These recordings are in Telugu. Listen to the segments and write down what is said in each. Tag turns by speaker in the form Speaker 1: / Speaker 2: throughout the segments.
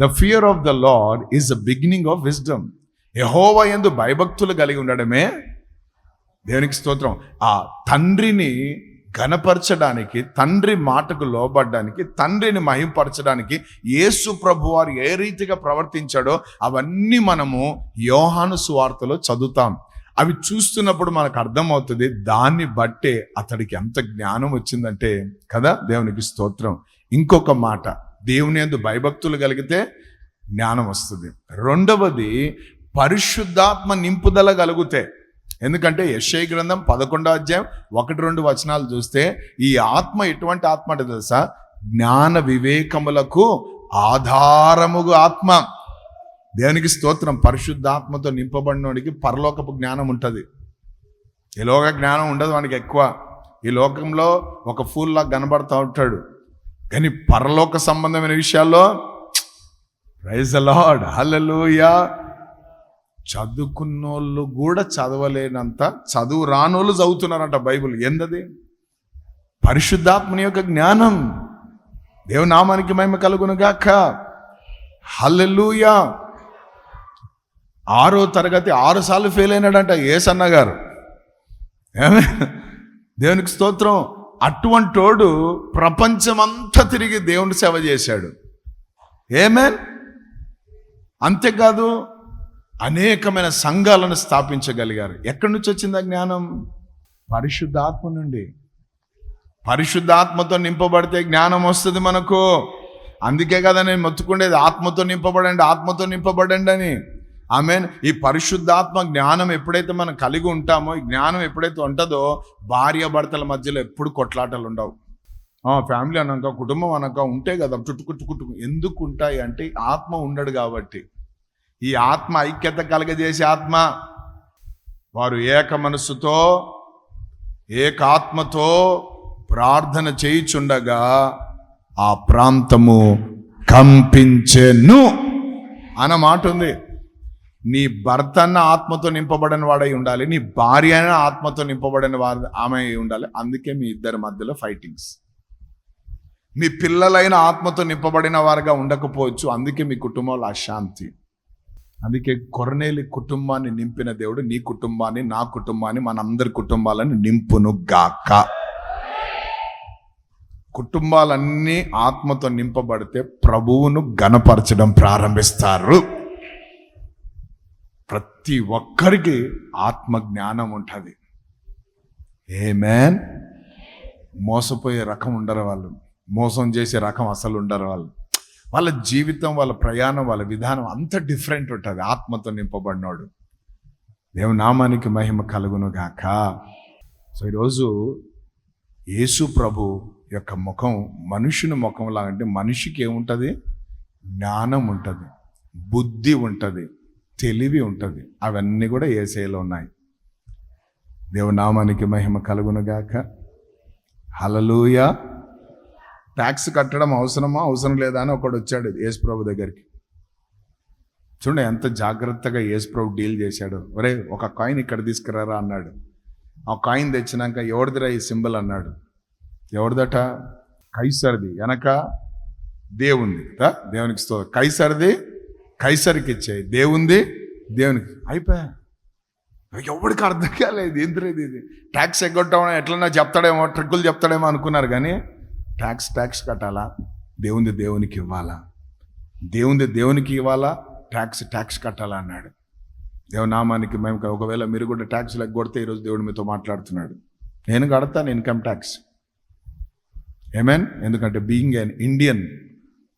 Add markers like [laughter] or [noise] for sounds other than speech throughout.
Speaker 1: The fear of the Lord is the beginning of wisdom యహోవా ఎందు భయభక్తులు కలిగి ఉండడమే దేవునికి స్తోత్రం. ఆ తండ్రిని గణపరచడానికి తండ్రి మాటకు లోబడ్డానికి తండ్రిని మహింపరచడానికి యేసు ప్రభు వారు ఏ రీతిగా ప్రవర్తించాడో అవన్నీ మనము యోహాను సువార్తలో చదువుతాం. అవి చూస్తున్నప్పుడు మనకు అర్థమవుతుంది దాన్ని బట్టే అతడికి ఎంత జ్ఞానం వచ్చిందంటే కదా దేవునికి స్తోత్రం. ఇంకొక మాట. దేవుని ఎందు భయభక్తులు కలిగితే జ్ఞానం వస్తుంది. రెండవది పరిశుద్ధాత్మ నింపుదల కలిగితే. ఎందుకంటే యశ్ఐ గ్రంథం పదకొండో అధ్యాయం ఒకటి రెండు వచనాలు చూస్తే ఈ ఆత్మ ఎటువంటి ఆత్మ అంటే తెలుసా? జ్ఞాన వివేకములకు ఆధారముగు ఆత్మ. దేవునికి స్తోత్రం. పరిశుద్ధాత్మతో నింపబడినోడికి పరలోకపు జ్ఞానం ఉంటుంది. ఈ లోక జ్ఞానం ఉండదు వానికి ఎక్కువ. ఈ లోకంలో ఒక ఫూల్లా కనబడతా ఉంటాడు. కానీ పరలోక సంబంధమైన విషయాల్లో ప్రైజ్ లార్డ్ హల్లెలూయా. చదువుకున్నోళ్ళు కూడా చదవలేనంత చదువు రానోళ్ళు చదువుతున్నారంట బైబిల్. ఎందది పరిశుద్ధాత్మని యొక్క జ్ఞానం. దేవనామానికి మహిమ కలుగును గాక హల్లెలూయా. ఆరో తరగతి ఆరు సార్లు ఫెయిల్ అయినాడంట ఏసన్న గారు దేవునికి స్తోత్రం. అటువంటోడు ప్రపంచమంతా తిరిగి దేవుని సేవ చేశాడు. ఏమేన్ అంతేకాదు అనేకమైన సంఘాలను స్థాపించగలిగారు. ఎక్కడి నుంచి వచ్చింది ఆ జ్ఞానం? పరిశుద్ధాత్మ నుండి. పరిశుద్ధాత్మతో నింపబడితే జ్ఞానం వస్తుంది మనకు. అందుకే కదా నేను మొత్తుకుండేది ఆత్మతో నింపబడండి ఆత్మతో నింపబడండి అని. ఆమె ఈ పరిశుద్ధాత్మ జ్ఞానం ఎప్పుడైతే మనం కలిగి ఉంటామో ఈ జ్ఞానం ఎప్పుడైతే ఉంటుందో భార్య భర్తల మధ్యలో ఎప్పుడు కొట్లాటలు ఉండవు. ఫ్యామిలీ అనక కుటుంబం అనక ఉంటే కదా చుట్టుకుట్టు కుటుంబం ఎందుకు ఉంటాయి అంటే ఆత్మ ఉండడు కాబట్టి. ఈ ఆత్మ ఐక్యత కలగజేసే ఆత్మ వారు ఏక మనస్సుతో ఏకాత్మతో ప్రార్థన చేయుచుండగా ఆ ప్రాంతము కంపించెను. అన్న మాట ఉంది. నీ భర్త అన్న ఆత్మతో నింపబడిన వాడై ఉండాలి నీ భార్య అయిన ఆత్మతో నింపబడిన వాడు ఆమె అయి ఉండాలి. అందుకే మీ ఇద్దరి మధ్యలో ఫైటింగ్స్. మీ పిల్లలైన ఆత్మతో నింపబడిన వారుగా ఉండకపోవచ్చు. అందుకే మీ కుటుంబంలో అశాంతి. అందుకే కొరనేలి కుటుంబాన్ని నింపిన దేవుడు నీ కుటుంబాన్ని నా కుటుంబాన్ని మనందరి కుటుంబాలను నింపును గాక. కుటుంబాలన్నీ ఆత్మతో నింపబడితే ప్రభువును గణపరచడం ప్రారంభిస్తారు. ప్రతి ఒక్కరికి ఆత్మ జ్ఞానం ఉంటుంది. ఏమేన్ మోసపోయే రకం ఉండరు వాళ్ళు. మోసం చేసే రకం అసలు ఉండరు వాళ్ళు. వాళ్ళ జీవితం వాళ్ళ ప్రయాణం వాళ్ళ విధానం అంత డిఫరెంట్ ఉంటుంది. ఆత్మతో నింపబడినోడు. దేవు నామానికి మహిమ కలుగును గాక. సో ఈరోజు యేసు ప్రభు యొక్క ముఖం మనుషుని ముఖం లాగంటే మనిషికి ఏముంటుంది? జ్ఞానం ఉంటుంది. బుద్ధి ఉంటుంది. తెలివి ఉంటుంది. అవన్నీ కూడా ఏసైలో ఉన్నాయి. దేవునామానికి మహిమ కలుగునగాక. హలలుయ ట్యాక్స్ కట్టడం అవసరమా? అవసరం లేదా అని ఒకడు వచ్చాడు యేసుప్రభు దగ్గరికి. చూడండి ఎంత జాగ్రత్తగా యేసుప్రభు డీల్ చేశాడు. ఒరే ఒక కాయిన్ ఇక్కడ తీసుకురారా అన్నాడు. ఆ కాయిన్ తెచ్చినాక ఎవరిదిరా ఈ సింబల్ అన్నాడు. ఎవరిదట? కైసరిది. వెనక దేవుంది దేవునికి sto కైసరిది? కైసరికి ఇచ్చాయి దేవుంది దేవునికి. అయిపోయా? ఎవరికి అర్థం కాలేదు ఏంటి ఇది. ట్యాక్స్ ఎగ్గొట్టామని ఎట్లన్నా చెప్తాడేమో ట్రిక్కులు చెప్తాడేమో అనుకున్నారు కానీ ట్యాక్స్ ట్యాక్స్ కట్టాలా? దేవుంది దేవునికి ఇవ్వాలా? దేవుంది దేవునికి ఇవ్వాలా? ట్యాక్స్ ట్యాక్స్ కట్టాలా అన్నాడు. దేవనామానికి మేము ఒకవేళ మీరు కూడా ట్యాక్స్ ఎగ్గొడితే ఈరోజు దేవుడు మీతో మాట్లాడుతున్నాడు. నేను కడతాను ఇన్కమ్ ట్యాక్స్ ఏమేన్ ఎందుకంటే బీయింగ్ ఎన్ ఇండియన్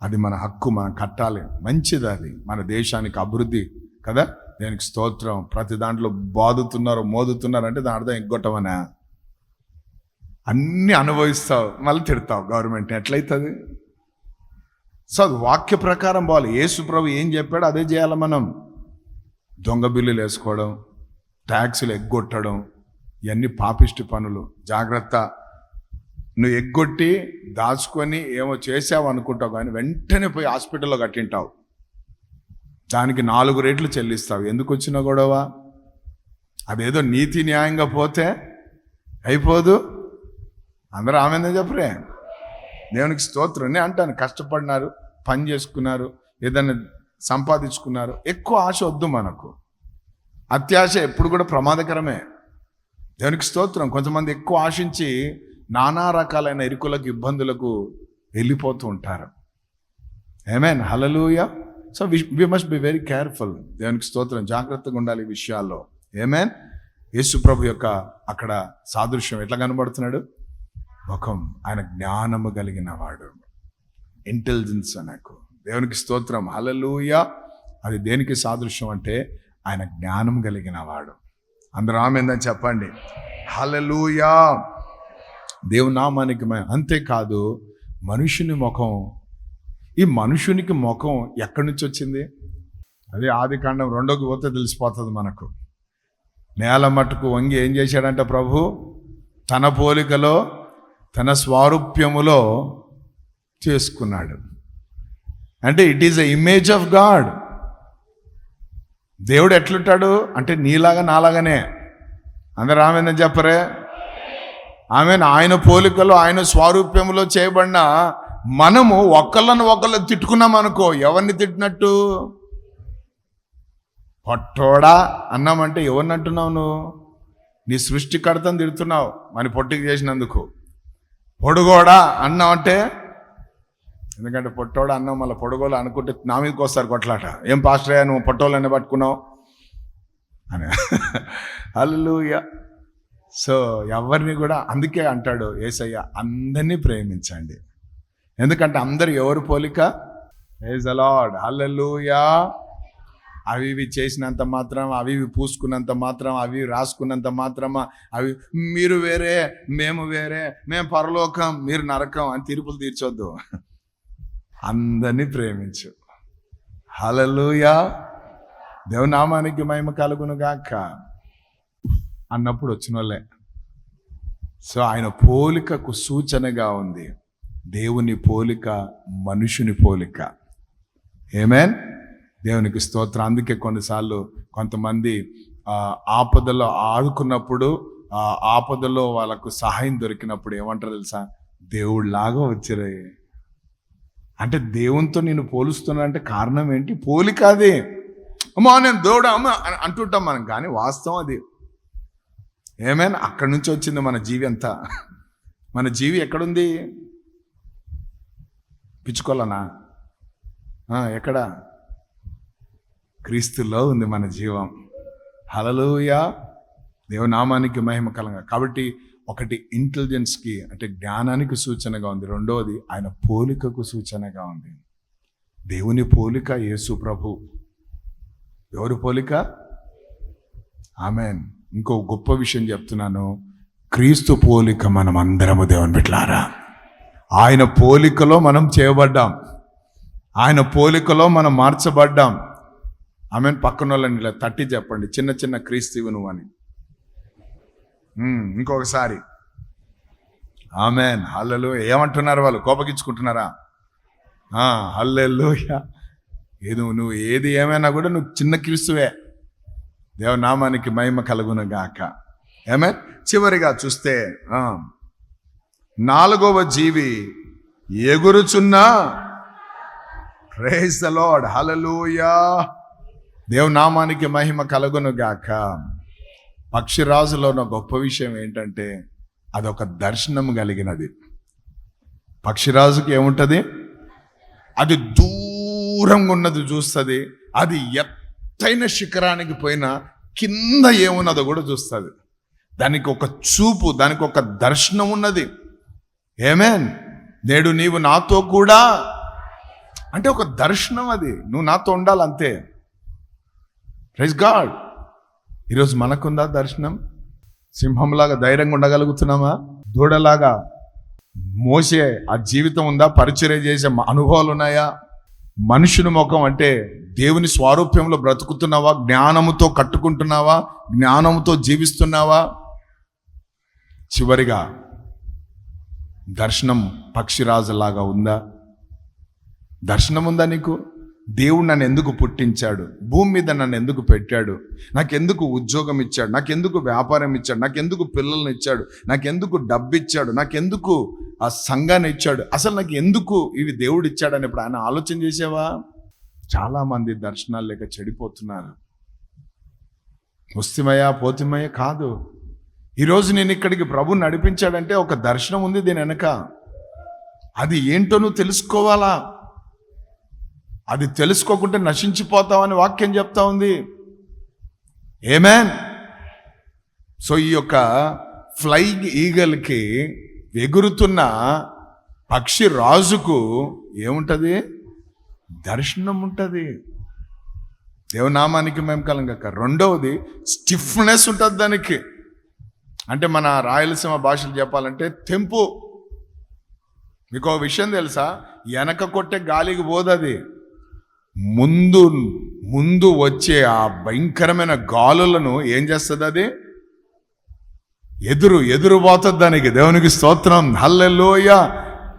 Speaker 1: అది మన హక్కు మనం కట్టాలి మంచిది అది. మన దేశానికి అభివృద్ధి కదా? దేనికి స్తోత్రం? ప్రతి దాంట్లో బాదుతున్నారు మోదుతున్నారు అంటే దాని అర్థం ఎగ్గొట్టమనా? అన్నీ అనుభవిస్తావు మళ్ళీ తిడతావు గవర్నమెంట్ ఎట్లయితుంది? సో అది వాక్య ప్రకారం పోవాలి. యేసు ప్రభు ఏం చెప్పాడో అదే చేయాలి మనం. దొంగ బిల్లులు వేసుకోవడం ట్యాక్సులు ఎగ్గొట్టడం ఇవన్నీ పాపిష్టి పనులు. జాగ్రత్త. నువ్వు ఎగ్గొట్టి దాచుకొని ఏమో చేసావు అనుకుంటావు కానీ వెంటనే పోయి హాస్పిటల్లో కట్టింటావు. దానికి నాలుగు రేట్లు చెల్లిస్తావు. ఎందుకు వచ్చిన గొడవ? అదేదో నీతి న్యాయంగా పోతే అయిపోదు. అందరూ ఆమెందే చెప్పరే? దేవునికి స్తోత్రం. అంటాను కష్టపడినారు పని చేసుకున్నారు ఏదైనా సంపాదించుకున్నారు. ఎక్కువ ఆశ వద్దు మనకు. అత్యాశ ఎప్పుడు కూడా ప్రమాదకరమే. దేవునికి స్తోత్రం. కొంతమంది ఎక్కువ ఆశించి నానా రకాలైన ఇరుకులకు ఇబ్బందులకు వెళ్ళిపోతూ ఉంటారు. ఏమేన్ హలలుయ so we must be very careful దేవునికి స్తోత్రం. జాగ్రత్తగా ఉండాలి ఈ విషయాల్లో. ఏమేన్ యేసు ప్రభు యొక్క అక్కడ సాదృశ్యం ఎట్లా కనబడుతున్నాడు? ముఖం. ఆయన జ్ఞానము కలిగిన వాడు. ఇంటెలిజెన్స్ నాకు దేవునికి స్తోత్రం. హలలుయ అది దేనికి సాదృశ్యం అంటే ఆయన జ్ఞానం కలిగిన వాడు. అందరూ ఆమెందని చెప్పండి. హలలుయా దేవునామానికి అంతేకాదు మనుషుని ముఖం. ఈ మనుషునికి ముఖం ఎక్కడి నుంచి వచ్చింది? అదే ఆది కాండం రెండోకి పోతే తెలిసిపోతుంది మనకు. నేల మట్టుకు వంగి ఏం చేశాడంటే ప్రభు? తన పోలికలో తన స్వారూప్యములో చేసుకున్నాడు. అంటే it is a image of God దేవుడు ఎట్లుంటాడు? అంటే నీలాగా నాలాగానే. అందరు ఆమె చెప్పరే? ఆమె ఆయన పోలికలో ఆయన స్వారూప్యంలో చేయబడిన మనము ఒకళ్ళను ఒకళ్ళు తిట్టుకున్నాం అనుకో ఎవరిని తిట్టినట్టు? పొట్టోడా అన్నామంటే ఎవరిని అంటున్నావు నువ్వు? నీ సృష్టికర్తను తిడుతున్నావు మన పొట్టికి చేసినందుకు. పొడుగోడా అన్నావంటే? ఎందుకంటే పొట్టోడా అన్నం మళ్ళీ పొడుగోలు అనుకుంటే నా మీదకి వస్తారు కొట్లాట. ఏం పాస్టరయ్యా నువ్వు పొట్టోళ్ళని పట్టుకున్నావు? అని. [laughs] హల్లెలూయా. సో ఎవరిని కూడా అందుకే అంటాడు ఏసయ్య అందరినీ ప్రేమించండి. ఎందుకంటే అందరు ఎవరు పోలిక? ఏజ్ అలాడ్ అల్లెలుయా అవి ఇవి చేసినంత మాత్రం అవి ఇవి పూసుకున్నంత మాత్రం అవి ఇవి రాసుకున్నంత మాత్రమా అవి మీరు వేరే మేము వేరే మేము పరలోకం మీరు నరకం అని తీర్పులు తీర్చొద్దు. అందరినీ ప్రేమించు. హలలుయా దేవనామానికి మహిమ కలుగును గాక అన్నప్పుడు వచ్చిన వాళ్ళే సో ఆయన పోలికకు సూచనగా ఉంది. దేవుని పోలిక మనుషుని పోలిక. ఏమేన్ దేవునికి స్తోత్రం. అందుకే కొన్నిసార్లు కొంతమంది ఆపదలో ఆడుకున్నప్పుడు ఆపదలో వాళ్ళకు సహాయం దొరికినప్పుడు ఏమంటారు తెలుసా? దేవుడిలాగా వచ్చారే. అంటే దేవునితో నేను పోలుస్తున్నా అంటే కారణం ఏంటి? పోలిక అది. అమ్మా నేను దేవుడు? అమ్మ అని అంటుంటాం మనం. కానీ వాస్తవం అది. ఏమైనా? అక్కడి నుంచి వచ్చింది మన జీవి అంతా. మన జీవి ఎక్కడుంది? పిచ్చుకోలనా ఎక్కడ? క్రీస్తులో ఉంది మన జీవం. హలలుయా దేవనామానికి మహిమ కలంగా. కాబట్టి ఒకటి ఇంటెలిజెన్స్కి అంటే జ్ఞానానికి సూచనగా ఉంది. రెండవది ఆయన పోలికకు సూచనగా ఉంది. దేవుని పోలిక యేసు ప్రభు. ఎవరి పోలిక? ఆమెన్. ఇంకో గొప్ప విషయం చెప్తున్నాను. క్రీస్తు పోలిక మనం అందరము దేవుని బిడ్డలారా. ఆయన పోలికలో మనం చేయబడ్డాం. ఆయన పోలికలో మనం మార్చబడ్డాం. ఆమె పక్కన వాళ్ళని ఇలా తట్టి చెప్పండి. చిన్న చిన్న క్రీస్తువు నువ్వు అని. ఇంకొకసారి. ఆమెన్. హల్లెలు ఏమంటున్నారు వాళ్ళు? కోపగించుకుంటున్నారా? హల్లెలు ఏదో నువ్వు ఏది ఏమైనా కూడా నువ్వు చిన్న క్రీస్తువే. దేవనామానికి మహిమ కలుగునగాక. ఏమే చివరిగా చూస్తే నాలుగవ జీవి ఎగురుచున్నా ప్రేజ్ ద లాడ్ హల్లెలూయా దేవనామానికి మహిమ కలుగునుగాక. పక్షిరాజులో ఉన్న గొప్ప విషయం ఏంటంటే అదొక దర్శనం కలిగినది. పక్షిరాజుకి ఏముంటుంది? అది దూరంగా ఉన్నది చూస్తుంది. అది ఎత్తైన శిఖరానికి పోయిన కింద ఏమున్నదో కూడా చూస్తుంది. దానికి ఒక చూపు దానికి ఒక దర్శనం ఉన్నది. ఏమేన్ నేడు నీవు నాతో కూడా అంటే ఒక దర్శనం అది. నువ్వు నాతో ఉండాలి అంతే. ప్రైజ్ గాడ్ ఈరోజు మనకుందా దర్శనం? సింహంలాగా ధైర్యంగా ఉండగలుగుతున్నామా? దూడలాగా మోసే ఆ జీవితం ఉందా? పరిచర్య చేసే అనుభవాలు ఉన్నాయా? మనుషుని ముఖం అంటే దేవుని స్వారూప్యంలో బ్రతుకుతున్నావా? జ్ఞానముతో కట్టుకుంటున్నావా? జ్ఞానముతో జీవిస్తున్నావా? చివరిగా దర్శనం పక్షిరాజులాగా ఉందా? దర్శనం ఉందా నీకు? దేవుడు నన్ను ఎందుకు పుట్టించాడు? భూమి మీద నన్ను ఎందుకు పెట్టాడు? నాకెందుకు ఉద్యోగం ఇచ్చాడు? నాకెందుకు వ్యాపారం ఇచ్చాడు? నాకెందుకు పిల్లల్ని ఇచ్చాడు? నాకెందుకు డబ్బు ఇచ్చాడు? నాకెందుకు ఆ సంఘాన్ని ఇచ్చాడు? అసలు నాకు ఎందుకు ఇవి దేవుడు ఇచ్చాడని ఇప్పుడు ఆయన ఆలోచన చేసావా? చాలామంది దర్శనాలు లేక చెడిపోతున్నారు. వస్తిమయ్యా పోతిమయ్య కాదు. ఈరోజు నేను ఇక్కడికి ప్రభు నడిపించాడంటే ఒక దర్శనం ఉంది దీని వెనక. అది ఏంటో నువ్వు తెలుసుకోవాలా? అది తెలుసుకోకుంటే నశించిపోతామని వాక్యం చెప్తా ఉంది. ఏమేన్ సో ఈ యొక్క ఫ్లైగ్ ఈగల్కి ఎగురుతున్న పక్షి రాజుకు ఏముంటుంది? దర్శనం ఉంటుంది. దేవనామానికి మేము కలం కాక. రెండవది స్టిఫ్నెస్ ఉంటుంది దానికి. అంటే మన రాయలసీమ భాషలు చెప్పాలంటే తెంపు. మీకు ఒక విషయం తెలుసా? వెనక కొట్టే గాలికి పోదు అది ముందు ముందు వచ్చే ఆ భయంకరమైన గాలులను ఏం చేస్తుంది అది? ఎదురు ఎదురు పోతుంది దానికి. దేవునికి స్తోత్రం. హల్లెల్లోయ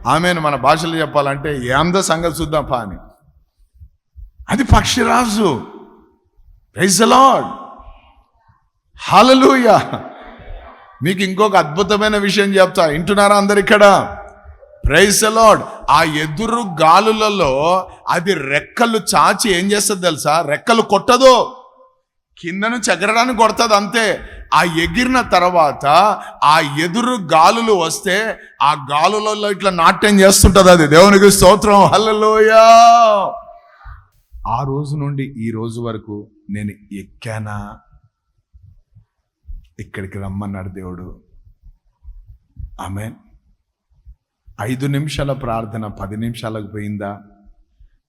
Speaker 1: ఆమెను. మన భాషలో చెప్పాలంటే ఏందో సంగతి చూద్దాం పాని అది పక్షిరాజు. ప్రైజ్ లార్డ్ హల్లెలూయ. మీకు ఇంకొక అద్భుతమైన విషయం చెప్తా. వింటున్నారా అందరు ఇక్కడ? ప్రైజ్ లాడ్ ఆ ఎదురు గాలులలో అది రెక్కలు చాచి ఏం చేస్తుంది తెలుసా? రెక్కలు కొట్టదు. కిందను చెగరడానికి కొడతది కొడుతుంది అంతే. ఆ ఎగిరిన తర్వాత ఆ ఎదురు గాలులు వస్తే ఆ గాలులలో ఇట్లా నాట్యం చేస్తుంటుంది అది. దేవునికి స్తోత్రం. హల్లలోయా ఆ రోజు నుండి ఈ రోజు వరకు నేను ఎక్కానా? ఇక్కడికి రమ్మన్నాడు దేవుడు. ఆమెన్ ఐదు నిమిషాల ప్రార్థన పది నిమిషాలకు పోయిందా?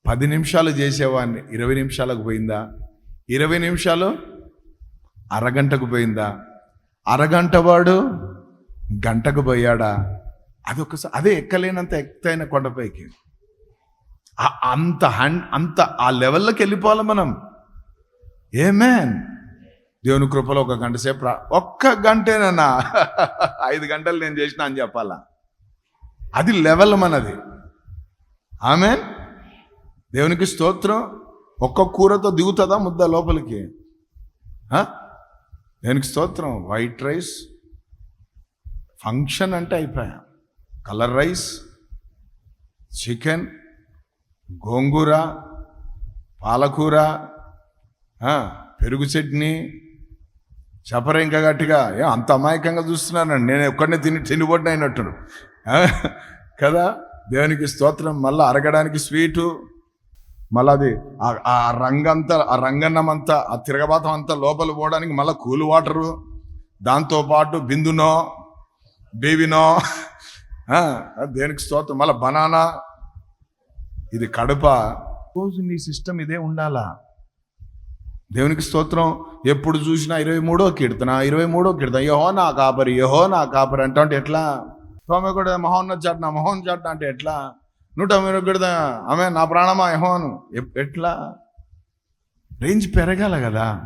Speaker 1: పది నిమిషాలు చేసేవాడిని ఇరవై నిమిషాలకు పోయిందా? ఇరవై నిమిషాలు అరగంటకు పోయిందా? అరగంట వాడు గంటకు పోయాడా? అది ఒకసారి అదే ఎక్కలేనంత ఎత్తైన కొండపైకి. అంత హండ్ అంత ఆ లెవెల్లోకి వెళ్ళిపోవాలి మనం. ఏమేన్? దేవుని కృపలో ఒక గంట సేపు ఒక్క గంటేనన్నా. [laughs] ఐదు గంటలు నేను చేసిన అని చెప్పాలా? అది లెవెల్ మనది. ఆమె దేవునికి స్తోత్రం. ఒక్క కూరతో దిగుతుందా ముద్ద లోపలికి? దేవునికి స్తోత్రం. వైట్ రైస్ ఫంక్షన్ అంటే అయిపోయా కలర్ రైస్ చికెన్ గోంగూర పాలకూర పెరుగు చట్నీ చెప్పరా ఇంకా గట్టిగా. ఏ అంత అమాయకంగా చూస్తున్నానండి. నేను ఒక్కడనే తిని తినిబొడ్డ అయినట్టు కదా? దేవునికి స్తోత్రం మళ్ళీ అరగడానికి స్వీటు మళ్ళీ అది ఆ- రంగంతా ఆ రంగన్నం అంతా ఆ తిరగబాతం అంతా లోపల పోవడానికి మళ్ళీ కూల్ వాటరు దాంతోపాటు బిందునో బేబీనో దేనికి స్తోత్రం? మళ్ళీ బనానా ఇది కడప. రోజు నీ సిస్టమ్ ఇదే ఉండాలా? దేవునికి స్తోత్రం ఎప్పుడు చూసినా ఇరవై మూడో కీర్తన ఇరవై మూడో కీర్తన యహో నా కాపరి యహో నా కాపరి అంటే ఎట్లా? తొమ్మిది కూడా మహోన్నత చాటున మహోన్ చాటున అంటే ఎట్లా? నూట మీరు కూడా ఆమె నా ప్రాణమా యహోను ఎట్లా? రేంజ్ పెరగాల కదా.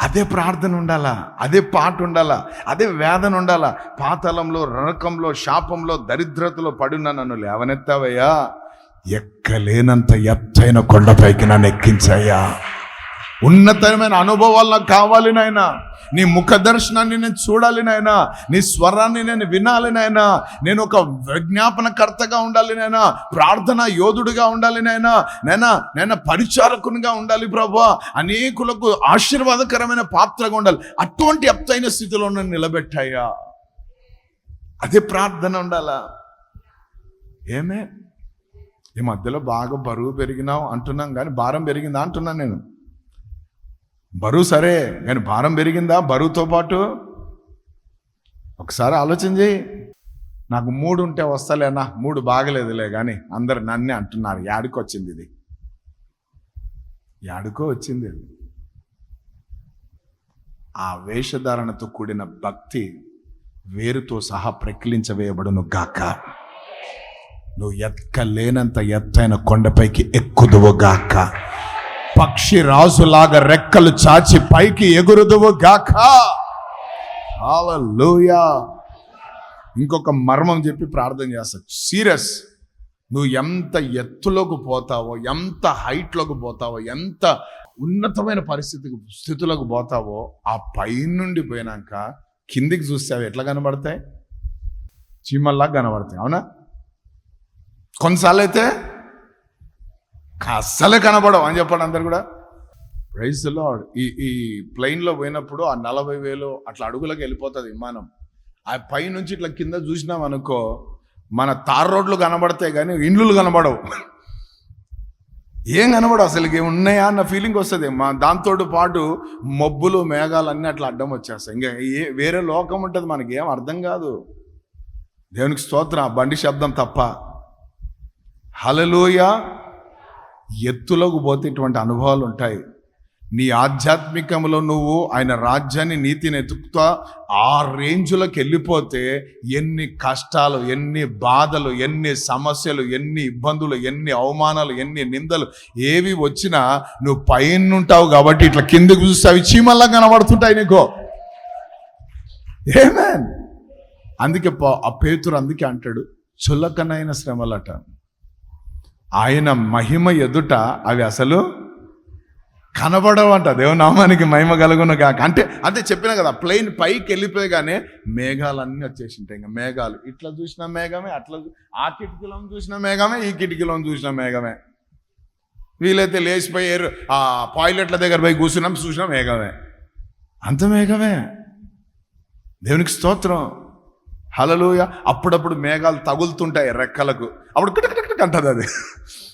Speaker 1: అదే ప్రార్థన ఉండాలా? అదే పాట ఉండాలా? అదే వేదన ఉండాలా? పాతలంలో రణకంలో శాపంలో దరిద్రతలో పడున్న నన్ను లేవనెత్తావయ్యా. ఎక్కలేనంత ఎత్తైన కొండపైకి నన్ను ఎక్కించాయా ఉన్నతమైన అనుభవాలు నాకు కావాలి నాయనా. నీ ముఖ దర్శనాన్ని నేను చూడాలి నాయన. నీ స్వరాన్ని నేను వినాలి నాయన. నేను ఒక విజ్ఞాపనకర్తగా ఉండాలి నాయన. ప్రార్థన యోధుడిగా ఉండాలి నాయన. నైనా నేను పరిచారకునిగా ఉండాలి ప్రభా. అనేకులకు ఆశీర్వాదకరమైన పాత్రగా ఉండాలి. అటువంటి ఎత్తైన స్థితిలో నన్ను నిలబెట్టాయా. అదే ప్రార్థన ఉండాలా. ఏమే? ఈ మధ్యలో బాగా బరువు పెరిగినావు అంటున్నాం కానీ భారం పెరిగిందా అంటున్నాను నేను. బరువు సరే కానీ భారం పెరిగిందా? బరువుతో పాటు ఒకసారి ఆలోచన చేయి. నాకు మూడు ఉంటే వస్తలేనా మూడు బాగలేదులే కానీ అందరు నన్నే అంటున్నారు. యాడికి వచ్చింది ఇది. యాడికో వచ్చింది ఇది. ఆ వేషధారణతో కూడిన భక్తి వేరుతో సహా ప్రకిలించవేయబడును గాక. నువ్వు ఎక్కలేనంత ఎత్తైన కొండపైకి ఎక్కుదువు గాక. పక్షి రాజులాగా రెక్కలు చాచి పైకి ఎగురుదువు గాక. హాలూయా ఇంకొక మర్మం చెప్పి ప్రార్థన చేస్తా. సీరియస్ నువ్వు ఎంత ఎత్తులోకి పోతావో ఎంత హైట్లోకి పోతావో ఎంత ఉన్నతమైన పరిస్థితికి స్థితులకు పోతావో ఆ పైనుండి పోయినాక కిందికి చూస్తే అవి ఎట్లా కనబడతాయి? చీమల్లా కనబడతాయి. అవునా? కొన్నిసార్లు అయితే అస్సలే కనబడవు అని చెప్పండి అందరు కూడా. ప్రైజ్ లాడ్ ఈ ఈ ప్లెయిన్లో పోయినప్పుడు ఆ నలభై వేలు అట్లా అడుగులకు వెళ్ళిపోతుంది విమానం. ఆ పై నుంచి ఇట్లా కింద చూసినాం అనుకో మన తార్ రోడ్లు కనబడతాయి కానీ ఇండ్లు కనబడవు. ఏం కనబడవు అసలు ఉన్నాయా అన్న ఫీలింగ్ వస్తుంది. మా దాంతో పాటు మబ్బులు మేఘాలు అన్నీ అట్లా అడ్డం వచ్చేస్తాయి. ఇంకా ఏ వేరే లోకం ఉంటుంది మనకి ఏం అర్థం కాదు. దేవునికి స్తోత్రం ఆ బండి శబ్దం తప్ప. హలలోయ ఎత్తులోకి పోతే ఇటువంటి అనుభవాలు ఉంటాయి. నీ ఆధ్యాత్మికంలో నువ్వు ఆయన రాజ్యాన్ని నీతిని ఎతుకుతా ఆ రేంజ్లోకి వెళ్ళిపోతే ఎన్ని కష్టాలు ఎన్ని బాధలు ఎన్ని సమస్యలు ఎన్ని ఇబ్బందులు ఎన్ని అవమానాలు ఎన్ని నిందలు ఏవి వచ్చినా నువ్వు పైన ఉంటావు కాబట్టి ఇట్లా కిందకు చూస్తే అవి చీమల్లా కనబడుతుంటాయి నీకో. ఏమే అందుకే పా- ఆ పేతురు అందుకే అంటాడు చులకనైన శ్రమలట. ఆయన మహిమ ఎదుట అవి అసలు కనబడవంట. దేవనామానికి మహిమ కలుగును కాక అంటే అదే చెప్పిన కదా ప్లెయిన్ పైకి వెళ్ళిపోయగానే మేఘాలన్నీ వచ్చేసింటాయి ఇంకా మేఘాలు. ఇట్లా చూసిన మేఘమే అట్లా ఆ కిటికీలో చూసిన మేఘమే ఈ కిటికీలో చూసిన మేఘమే. వీలైతే లేచిపోయారు ఆ పాయిలెట్ల దగ్గర పోయి కూర్చున్నాం చూసిన మేఘమే. అంత మేఘమే. దేవునికి స్తోత్రం. హలలుయ అప్పుడప్పుడు మేఘాలు తగులుతుంటాయి రెక్కలకు. అప్పుడు కిటకిటకిట అంటది అది.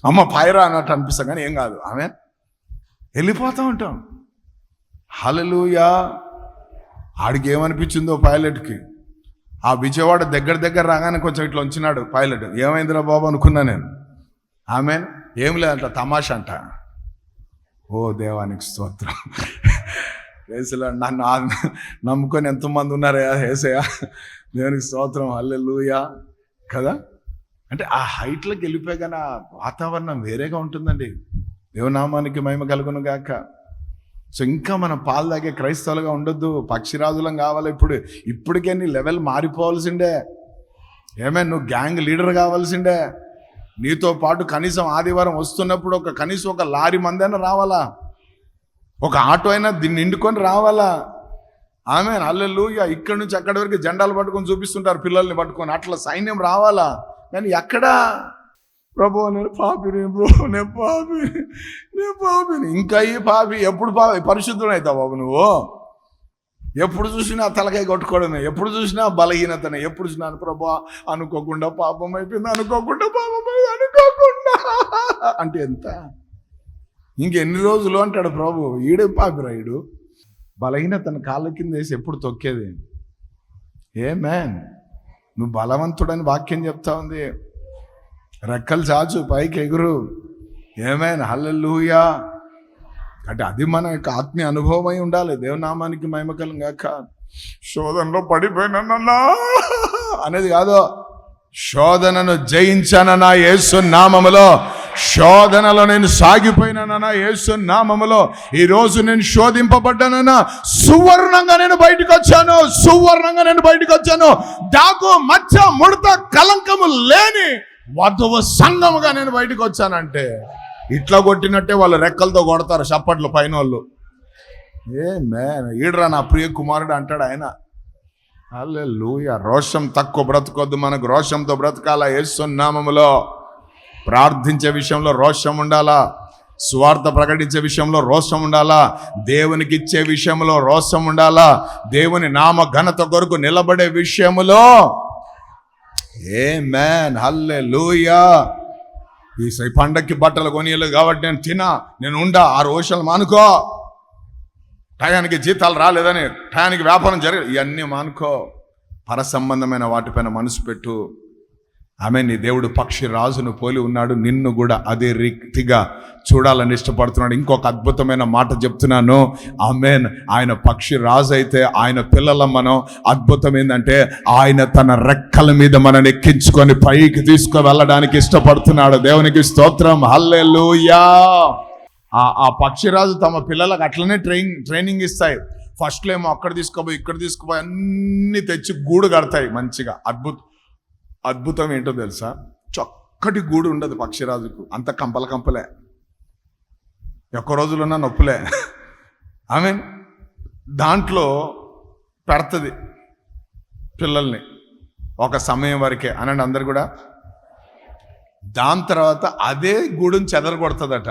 Speaker 1: అమ్మ పాయరా అన్నట్టు అనిపిస్తాం కానీ ఏం కాదు. ఆమె వెళ్ళిపోతూ ఉంటాం. హలలుయా ఆడికి ఏమనిపించిందో పైలట్కి. ఆ విజయవాడ దగ్గర దగ్గర రాగానే కొంచెం ఇట్లా ఉంచినాడు పైలట్. ఏమైందిరా బాబు అనుకున్నా నేను. ఆమె ఏం లేదంట తమాషా అంట. ఓ దేవానికి స్తోత్రం. ఏసులా నన్ను నమ్ముకొని ఎంతమంది ఉన్నారయ్యా వేసయ్యా దేవునికి స్తోత్రం అల్లెలుయా కదా? అంటే ఆ హైట్లోకి వెళ్ళిపోయాగానే ఆ వాతావరణం వేరేగా ఉంటుందండి. దేవనామానికి మహిమ కలుగును గాక. సో ఇంకా మనం పాలు తాగే క్రైస్తవులుగా ఉండొద్దు. పక్షిరాజులం కావాలి ఇప్పుడు. ఇప్పటికే నీ లెవెల్ మారిపోవాల్సిండే ఏమే నువ్వు గ్యాంగ్ లీడర్ కావాల్సిండే నీతో పాటు కనీసం ఆదివారం వస్తున్నప్పుడు ఒక కనీసం ఒక లారీ మందైనా రావాలా? ఒక ఆటో అయినా దీన్ని నిండుకొని రావాలా? ఆమె అల్లెల్లు ఇక ఇక్కడి నుంచి అక్కడి వరకు జెండాలు పట్టుకొని చూపిస్తుంటారు పిల్లల్ని పట్టుకొని. అట్లా సైన్యం రావాలా? కానీ ఎక్కడా? ప్రభు నేను పాపిని ప్రభు నేను పాపి నేను పాపిని. ఇంకా ఈ పాపి ఎప్పుడు పాపి పరిశుద్ధం అవుతావు బాబు నువ్వు? ఎప్పుడు చూసినా తలకాయ కొట్టుకోవడమే ఎప్పుడు చూసినా బలహీనతనే ఎప్పుడు చూసినా ప్రభు అనుకోకుండా పాపం అయిపోయింది అనుకోకుండా పాపం అనుకోకుండా. అంటే ఎంత? ఇంకెన్ని రోజులు అంటాడు ప్రభు ఈడే పాపిరాయుడు బలహీనతను కాళ్ళ కింద వేసి ఎప్పుడు తొక్కేది? ఏ మ్యాన్ నువ్వు బలవంతుడని వాక్యం చెప్తా ఉంది. రెక్కలు చాచు పైకి ఎగురు. ఏమైనా? హల్లెలూయా. అంటే అది మన యొక్క ఆత్మీయ అనుభవం అయి ఉండాలి. దేవనామానికి మహిమకలం గాక శోధనలో పడిపోయినన్నా [laughs] అనేది కాదు. శోధనను జయించానన్నా యేసు నామములో శోధనలో నేను సాగిపోయినానన్నా యేసు నామములో ఈరోజు నేను శోధింపబడ్డానన్నా సువర్ణంగా నేను బయటకు వచ్చాను సువర్ణంగా నేను బయటకు వచ్చాను దాకు మచ్చ ముడత కలంకము లేని వధువు సంఘముగా నేను బయటకు వచ్చానంటే ఇట్లా కొట్టినట్టే వాళ్ళు రెక్కలతో కొడతారు చప్పట్లు పైన వాళ్ళు ఏ మే ఈడరా నా ప్రియ కుమారుడు అంటాడు ఆయన. అల్లెలూయ రోషం తక్కువ బ్రతకొద్దు మనకు రోషంతో బ్రతకాల వేస్తున్నామములో ప్రార్థించే విషయంలో రోషం ఉండాలా? స్వార్థ ప్రకటించే విషయంలో రోషం ఉండాలా? దేవునికి ఇచ్చే విషయంలో రోషం ఉండాలా? దేవుని నామ ఘనత కొరకు నిలబడే విషయములో ఏ మ్యాన్ హల్లే ఈ సై- పండక్కి బట్టలు కొనియలేదు కాబట్టి నేను తినా నేను ఉండా ఆ రోషాలు మానుకో. టయానికి జీతాలు రాలేదని టయానికి వ్యాపారం జరగదు ఇవన్నీ మానుకో. పర సంబంధమైన వాటిపైన మనసు పెట్టు. ఆమె నీ దేవుడు పక్షి రాజును పోలి ఉన్నాడు. నిన్ను కూడా అదే రీతిగా చూడాలని ఇష్టపడుతున్నాడు. ఇంకొక అద్భుతమైన మాట చెప్తున్నాను. ఆమెన్. ఆయన పక్షి రాజు అయితే ఆయన పిల్లల మనం అద్భుతం ఏంటంటే ఆయన తన రెక్కల మీద మనం ఎక్కించుకొని పైకి తీసుకు వెళ్ళడానికి ఇష్టపడుతున్నాడు. దేవునికి స్తోత్రం. హల్లెలూయా. ఆ ఆ పక్షిరాజు తమ పిల్లలకు అట్లనే ట్రైన్ ట్రైనింగ్ ఇస్తాయి. ఫస్ట్లో ఏమో అక్కడ తీసుకుపోయి ఇక్కడ తీసుకుపోయి అన్ని తెచ్చి గూడు కడతాయి మంచిగా. అద్భుతం. అద్భుతం ఏంటో తెలుసా? చక్కటి గూడు ఉండదు పక్షిరాజుకు. అంత కంపల కంపలే. ఒక్క రోజులున్నా నొప్పులే. ఐ మీన్ దాంట్లో పెడుతుంది పిల్లల్ని. ఒక సమయం వరకే. అనండి అందరు కూడా. దాని తర్వాత అదే గూడుని చెదరగొడుతుందట.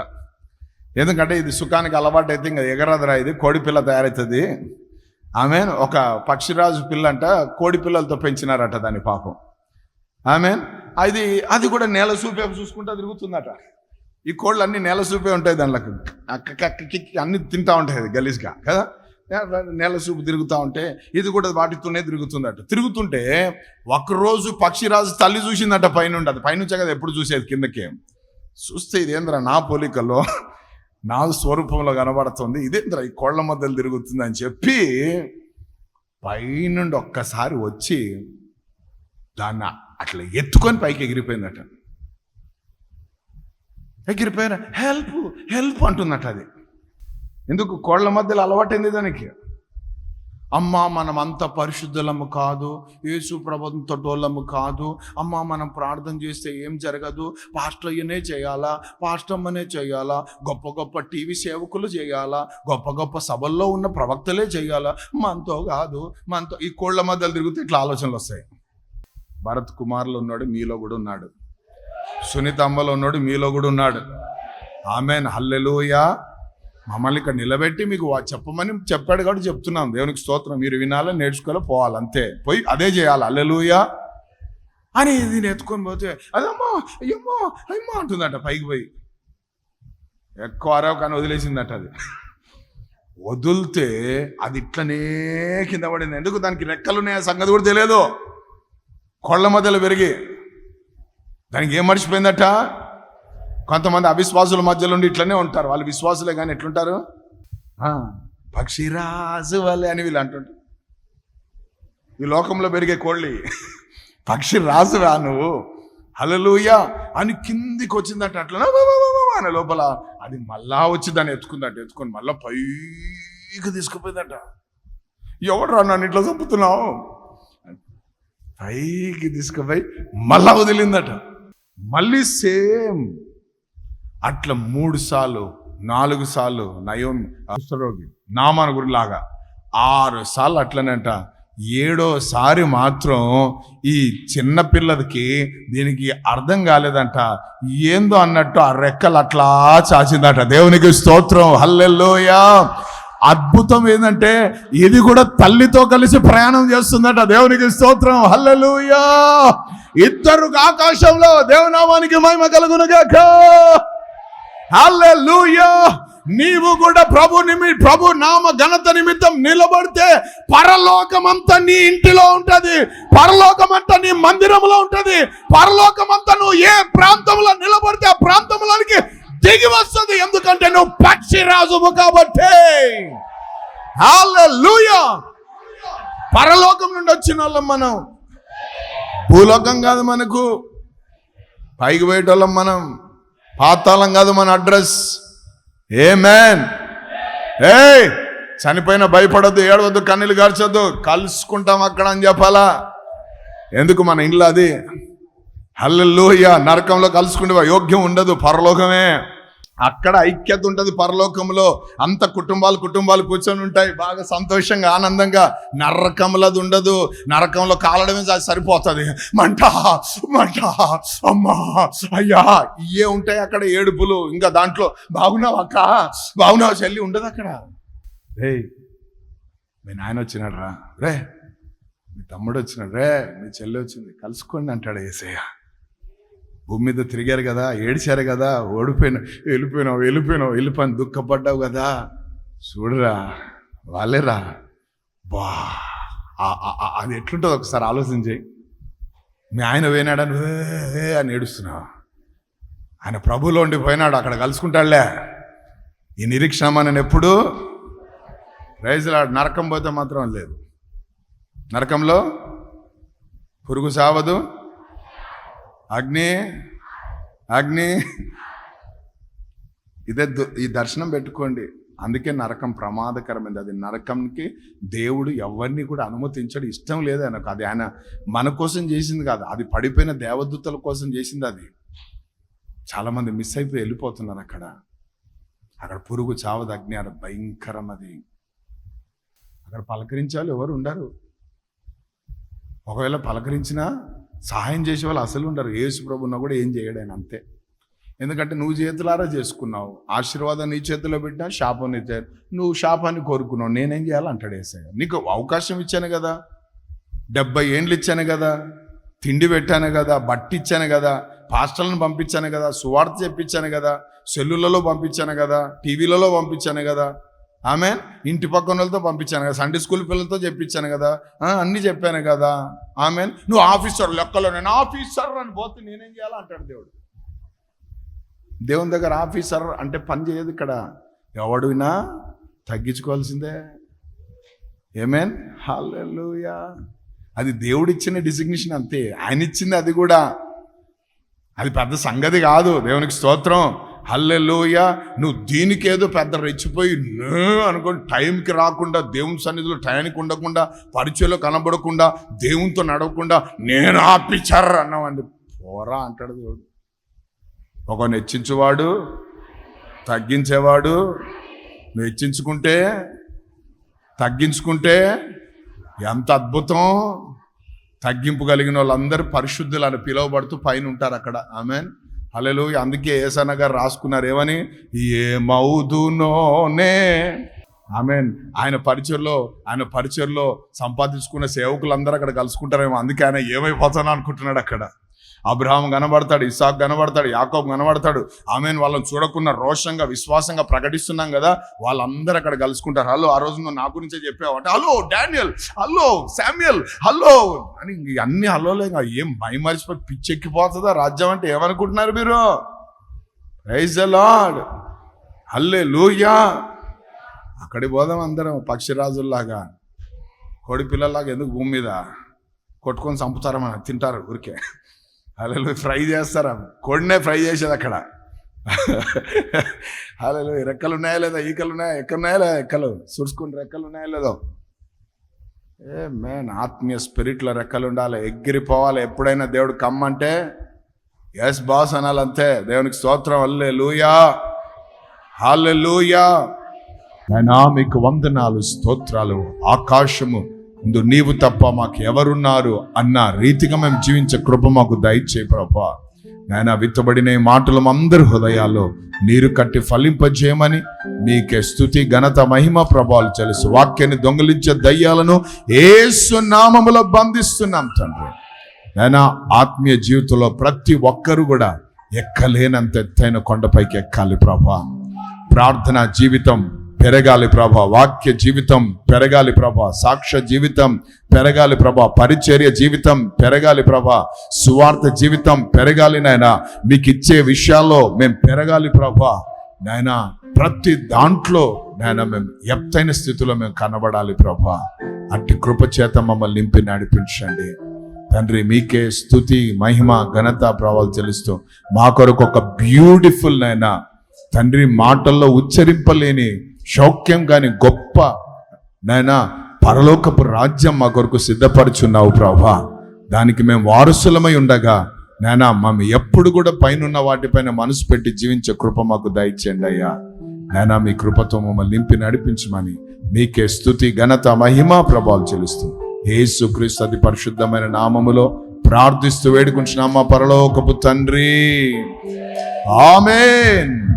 Speaker 1: ఎందుకంటే ఇది సుఖానికి అలవాటు అయితే ఇంకా ఎగరదురా ఇది. కోడి పిల్ల తయారవుతుంది ఆమె ఒక పక్షిరాజు పిల్ల అంట కోడి పిల్లలతో పెంచినారట దాని పాపం. ఆమె అది అది కూడా నేల చూపే చూసుకుంటా తిరుగుతుందట. ఈ కోళ్ళు అన్ని నేల చూపే ఉంటాయి దానిలోకి. అక్కకి అన్ని తింటా ఉంటాయి అది గలీజ్గా కదా? నేల చూపు తిరుగుతూ ఉంటే ఇది కూడా వాటితోనే తిరుగుతుందట. తిరుగుతుంటే ఒకరోజు పక్షిరాజు తల్లి చూసిందట పైనుండి అది పైనుంచే కదా ఎప్పుడు చూసేది కిందకి. చూస్తే ఇదేంద్ర నా పోలికల్లో నా స్వరూపంలో కనబడుతుంది. ఇదేంద్ర ఈ కోళ్ళ మధ్యలో తిరుగుతుంది అని చెప్పి పైనుండి ఒక్కసారి వచ్చి దాన్ని అట్లా ఎత్తుకొని పైకి ఎగిరిపోయిందట. ఎగిరిపోయిన హెల్ప్ హెల్ప్ అంటుందట అది. ఎందుకు? కోళ్ళ మధ్యలో అలవాటైంది దానికి? అమ్మ మనం అంత పరిశుద్ధులము కాదు యేసు ప్రభుత్వం తోటోళ్ళము కాదు. అమ్మా మనం ప్రార్థన చేస్తే ఏం జరగదు? పాస్టర్ అయ్యనే చేయాలా? పాస్టమ్మనే చేయాలా? గొప్ప గొప్ప టీవీ సేవకులు చేయాలా? గొప్ప గొప్ప సభల్లో ఉన్న ప్రవక్తలే చేయాలా? మనతో కాదు మనతో ఈ కోళ్ళ మధ్యలో తిరిగితే ఇట్లా ఆలోచనలు వస్తాయి. భరత్ కుమార్లో ఉన్నాడు మీలో కూడా ఉన్నాడు. సునీత అమ్మలో ఉన్నాడు మీలో కూడా ఉన్నాడు. ఆమె హల్లెలుయా. మమ్మల్ని ఇక్కడ నిలబెట్టి మీకు చెప్పమని చెప్పాడు కాబట్టి చెప్తున్నాం. దేవునికి స్తోత్రం. మీరు వినాలి నేర్చుకోవాలి పోవాలి అంతే. పోయి అదే చేయాలి. అల్లెలుయా అని ఇది ఎత్తుకొని పోతే అదమ్మా అయ్యమ్మా అయ్యమ్మా అంటుందట పైకి పోయి. ఎక్కువ అరవ కానీ వదిలేసిందట అది. వదిలితే అది ఇట్లనే కింద పడింది. ఎందుకు? దానికి రెక్కలున్నాయి సంగతి కూడా తెలియదు. కొళ్ళ మధ్యలో పెరిగి దానికి ఏం మర్చిపోయిందట? కొంతమంది అవిశ్వాసుల మధ్యలో ఉండి ఇట్లనే ఉంటారు. వాళ్ళు విశ్వాసులే కానీ ఎట్లుంటారు? పక్షిరాజు వల్లే అని వీళ్ళు అంటుంటారు ఈ లోకంలో పెరిగే కోళ్ళి పక్షి రాజురా నువ్వు. హలలుయా అని కిందికి వచ్చిందట. అట్లా అనే లోపల అది మళ్ళా వచ్చి దాన్ని ఎత్తుకుందట. ఎత్తుకొని మళ్ళా పైకి తీసుకుపోయిందట. ఎవడు రా నన్ను ఇట్లా చంపుతున్నావు? పైకి తీసుకుపోయి మళ్ళా వదిలిందట. మళ్ళీ సేమ్ అట్లా మూడు సార్లు నాలుగు సార్లు నయోమి కుష్ఠరోగి నామాన గురిలాగా ఆరు సార్లు అట్లనంట. ఏడోసారి మాత్రం ఈ చిన్న పిల్లలకి దీనికి అర్థం కాలేదంట. ఏందో అన్నట్టు ఆ రెక్కలు అట్లా చాచిందట. దేవునికి స్తోత్రం. హల్లెల్లోయా అద్భుతం ఏంటంటే ఇది కూడా తల్లితో కలిసి ప్రయాణం చేస్తుందట. దేవునికి స్తోత్రం. హల్లెలూయా. ఇద్దరు ఆకాశంలో దేవునామానికి మహిమ కలుగునుగాక. హల్లెలూయా. నీవు కూడా ప్రభు నిమి ప్రభు నామ ఘనత నిమిత్తం నిలబడితే పరలోకమంతా నీ ఇంటిలో ఉంటది. పరలోకమంతా నీ మందిరంలో ఉంటది. పరలోకమంతా నువ్వు ఏ ప్రాంతంలో నిలబడితే ఆ ప్రాంతంలోనికి దిగి వస్తుంది ఎందుకంటే నువ్వు పక్షి రాజువు కాబట్టి. పరలోకం నుండి వచ్చిన వాళ్ళం మనం. భూలోకం కాదు మనకు. పైకి పోయేటోళ్ళం మనం. పాతాళం కాదు మన అడ్రస్. ఏ మ్యాన్ ఏ చనిపోయిన భయపడద్దు ఏడవద్దు కన్నీళ్ళు గార్చొద్దు. కలుసుకుంటాం అక్కడ అని చెప్పాలా? ఎందుకు మన ఇంట్లో అది? హల్లెల్లోయ నరకంలో కలుసుకుంటే యోగ్యం ఉండదు పరలోకమే. అక్కడ ఐక్యత ఉంటుంది పరలోకంలో. అంత కుటుంబాలు కుటుంబాలు కూర్చొని ఉంటాయి. బాగా సంతోషంగా ఆనందంగా. నరకంలో అది ఉండదు. నరకంలో కాలడమే అది సరిపోతుంది. మంట మంట అమ్మా అయ్యా ఇయే ఉంటాయి అక్కడ ఏడుపులు. ఇంకా దాంట్లో బాగున్నావు అక్క? బాగున్నావు చెల్లి ఉండదు అక్కడ. రే మీ నాయన వచ్చినాడు రా రే మీ తమ్ముడు వచ్చినాడు. రే మీ చెల్లి వచ్చింది. కలుసుకోండి అంటాడు ఏసయ్య. భూమి మీద తిరిగారు కదా ఏడిచారు కదా ఓడిపోయినావు వెళ్ళిపోయినావు వెళ్ళిపోయినావు వెళ్ళిపోయిన దుఃఖపడ్డావు కదా. చూడరా వాళ్ళేరా. బా ఆ- అది ఎట్లుంటుంది ఒకసారి ఆలోచించి మీ ఆయన పోయినాడని అని ఏడుస్తున్నావు. ఆయన ప్రభులో ఉండి పోయినాడు అక్కడ కలుసుకుంటాడులే. ఈ నిరీక్షణ మనం ఎప్పుడు రైజులాడు నరకం పోతే మాత్రం లేదు. నరకంలో పురుగు సావదు. అగ్ని అగ్ని. ఇదే ఈ దర్శనం పెట్టుకోండి. అందుకే నరకం ప్రమాదకరమైనది అది నరకంకి దేవుడు ఎవరిని కూడా అనుమతించడు. ఇష్టం లేదు ఆయనకు. అది ఆయన మన కోసం చేసింది కాదు. అది పడిపోయిన దేవదూతల కోసం చేసింది అది. చాలామంది మిస్ అయిపోయి వెళ్ళిపోతున్నారు అక్కడ. అక్కడ పురుగు చావదు అగ్ని అక్కడ భయంకరం అది. అక్కడ పలకరించాలి ఎవరు ఉండరు. ఒకవేళ పలకరించినా సహాయం చేసే వాళ్ళు అసలు ఉండరు. యేసు ప్రభున్న కూడా ఏం చేయడాను అంతే. ఎందుకంటే నువ్వు చేతులారా చేసుకున్నావు. ఆశీర్వాదం నీ చేతిలో పెట్టా శాపం నీ చే- నువ్వు శాపాన్ని కోరుకున్నావు. నేనేం చేయాలి? అంటాడు ఏసయ్య. నీకు అవకాశం ఇచ్చాను కదా. డెబ్బై ఏండ్లు ఇచ్చాను కదా. తిండి పెట్టాను కదా. బట్టి ఇచ్చాను కదా. పాస్టర్లను పంపించాను కదా. సువార్త చెప్పించాను కదా. సెల్లులలో పంపించాను కదా. టీవీలలో పంపించాను కదా. ఆమె ఇంటి పక్కన వాళ్ళతో పంపించాను కదా సండే స్కూల్ పిల్లలతో చెప్పించాను కదా అన్నీ చెప్పాను కదా. ఆమె నువ్వు ఆఫీసర్ లెక్కలో నేను ఆఫీసర్ అని పోతే నేనేం చేయాలా? అంటాడు దేవుడు. దేవుని దగ్గర ఆఫీసర్ అంటే పని చేయదు ఇక్కడ. ఎవడునా తగ్గించుకోవాల్సిందే. ఏమేన్ హాలూయా అది దేవుడిచ్చిన డిసిగ్నేషన్ అంతే. ఆయన ఇచ్చింది అది కూడా. అది పెద్ద సంగతి కాదు. దేవునికి స్తోత్రం. హల్లెలూయ నువ్వు దీనికేదో పెద్ద రెచ్చిపోయి "నే" టైంకి రాకుండా దేవుని సన్నిధిలో టైంకి ఉండకుండా పరిచయలో కనబడకుండా దేవునితో నడవకుండా నేను ఆపిచ్చారు అన్నామండి పోరా అంటాడు దేవుడు. ఒక హెచ్చించువాడు తగ్గించేవాడు నువ్వు హెచ్చించుకుంటే తగ్గించుకుంటే ఎంత అద్భుతం. తగ్గింపు కలిగిన వాళ్ళందరూ పరిశుద్ధులు అని పిలువబడుతూ పైన ఉంటారు అక్కడ. ఆమెన్. హలెలు అందుకే ఏసన్న గారు రాసుకున్నారు. ఏమని? ఏమవుదునోనే ఆమెన్. ఆయన పరిచయలో ఆయన పరిచయలో సంపాదించుకున్న సేవకులందరూ అక్కడ కలుసుకుంటారేమో. అందుకే ఆయన ఏమైపోతానో అనుకుంటున్నాడు అక్కడ. అబ్రహాం కనబడతాడు ఇసాక్ కనబడతాడు యాకోబ్ కనబడతాడు. ఆమెను వాళ్ళని చూడకుండా రోషంగా విశ్వాసంగా ప్రకటిస్తున్నాం కదా వాళ్ళందరూ అక్కడ కలుసుకుంటారు. హలో ఆ రోజు నువ్వు నా గురించే చెప్పావంటే hello Daniel hello Samuel hello అని అన్ని హలోలే ఇంకా ఏం భయం మరిచిపోయి పిచ్చెక్కిపోతుందా రాజ్యం అంటే ఏమనుకుంటున్నారు మీరు? రైజ్ లార్డ్ హల్లే లూయా అక్కడికి పోదాం అందరం పక్షిరాజుల్లాగా. కోడి పిల్లల్లాగా ఎందుకు భూమి మీద? కొట్టుకొని చంపుతారా తింటారు ఊరికే. అలా ఫ్రై చేస్తారా? కోడినే ఫ్రై చేసేది అక్కడ. అలా రెక్కలు ఉన్నాయా లేదా? ఈకలు ఉన్నాయా ఎక్కడున్నాయా లేదా? ఎక్కలు. సుడుచుకుని రెక్కలు ఉన్నాయా లేదో? ఏ మేన్ ఆత్మీయ స్పిరిట్లో రెక్కలు ఉండాలి ఎగిరిపోవాలి. ఎప్పుడైనా దేవుడు కమ్మంటే ఎస్ బాస్ అనాలి అంతే దేవునికి స్తోత్రం. అల్లే లూయా హాలే లూయా మీకు వందనాలు స్తోత్రాలు. ఆకాశము ఇందు నీవు తప్ప మాకు ఎవరున్నారు అన్న రీతిగా మేము జీవించే కృప మాకు దయచే ప్రభా. నాయన విత్తబడిన మాటలు అందరి హృదయాల్లో నీరు కట్టి ఫలింపజేయమని మీకే స్థుతి ఘనత మహిమ ప్రభావాలు తెలుసు వాక్యాన్ని దొంగిలించే దయ్యాలను ఏసు నామములో బంధిస్తున్నాం తండ్రి. నాయన ఆత్మీయ జీవితంలో ప్రతి ఒక్కరు కూడా ఎక్కలేనంత ఎత్తైన కొండపైకి ఎక్కాలి ప్రభా. ప్రార్థన జీవితం పెరగాలి ప్రభా. వాక్య జీవితం పెరగాలి ప్రభా. సాక్ష్య జీవితం పెరగాలి ప్రభా. పరిచర్య జీవితం పెరగాలి ప్రభా. సువార్త జీవితం పెరగాలి నాయన. మీకు ఇచ్చే విషయాల్లో మేము పెరగాలి ప్రభా. నాయన ప్రతి దాంట్లో నాయన మేము ఎత్తైన స్థితిలో మేము కనబడాలి ప్రభా. అట్టి కృపచేత మమ్మల్ని నింపి నడిపించండి. తండ్రి మీకే స్థుతి మహిమ ఘనత ప్రభావాలు తెలుస్తూ మా కొరకు ఒక బ్యూటిఫుల్ నైనా తండ్రి మాటల్లో ఉచ్చరింపలేని శౌక్యం కానీ గొప్ప నైనా పరలోకపు రాజ్యం మా కొరకు సిద్ధపరుచున్నావు ప్రభా. దానికి మేము వారసులమై ఉండగా నాయనా మేము ఎప్పుడు కూడా పైన వాటిపైన మనసు పెట్టి జీవించే కృప మాకు దయచేయండి అయ్యా. నాయనా మీ కృపతో మమ్మల్ని నింపి నడిపించమని మీకే స్థుతి ఘనత మహిమ ప్రభావాలు చెల్లిస్తుంది ఏసు క్రీస్తు అతి పరిశుద్ధమైన నామములో ప్రార్థిస్తూ వేడుకుంటున్నాం మా పరలోకపు తండ్రి. ఆమెన్.